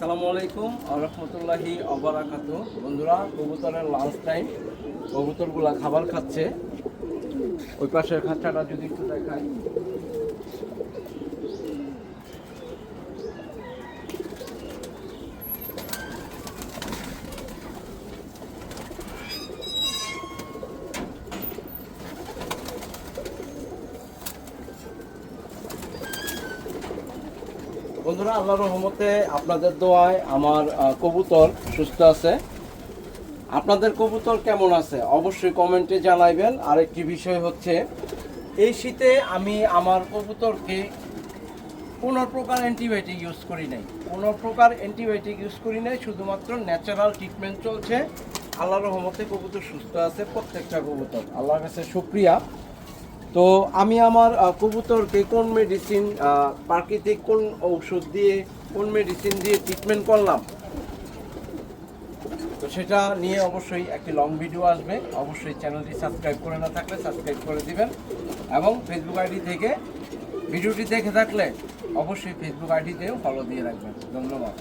আসসালামু আলাইকুম রহমতুল্লাহি অবরাকাত বন্ধুরা, কবুতরের লাঞ্চ টাইম। কবুতরগুলা খাবার খাচ্ছে। ওই পাশের খাঁচাটা যদি একটু দেখাই। বন্ধুরা, আল্লাহর রহমতে আপনাদের দোয়ায় আমার কবুতর সুস্থ আছে। আপনাদের কবুতর কেমন আছে? অবশ্যই কমেন্টে জানাইবেন। আরেকটি বিষয় হচ্ছে, এই শীতে আমি আমার কবুতরকে কোনো প্রকার অ্যান্টিবায়োটিক ইউজ করি নাই। কোনো প্রকার অ্যান্টিবায়োটিক ইউজ করি নাই, শুধুমাত্র ন্যাচারাল ট্রিটমেন্ট চলছে। আল্লাহর রহমতে কবুতর সুস্থ আছে প্রত্যেকটা কবুতর। আল্লাহর কাছে শুক্রিয়া। তো আমি আমার কবুতরকে কোন মেডিসিন প্রাকৃতিক কোন ঔষধ দিয়ে, কোন মেডিসিন দিয়ে ট্রিটমেন্ট করলাম? তো সেটা নিয়ে অবশ্যই একটি লং ভিডিও আসবে। অবশ্যই চ্যানেলটি সাবস্ক্রাইব করে না থাকলে সাবস্ক্রাইব করে দিবেন। এবং ফেসবুক আইডি থেকে ভিডিওটি দেখে থাকলে অবশ্যই ফেসবুক আইডিতেও ফলো দিয়ে রাখবেন। ধন্যবাদ।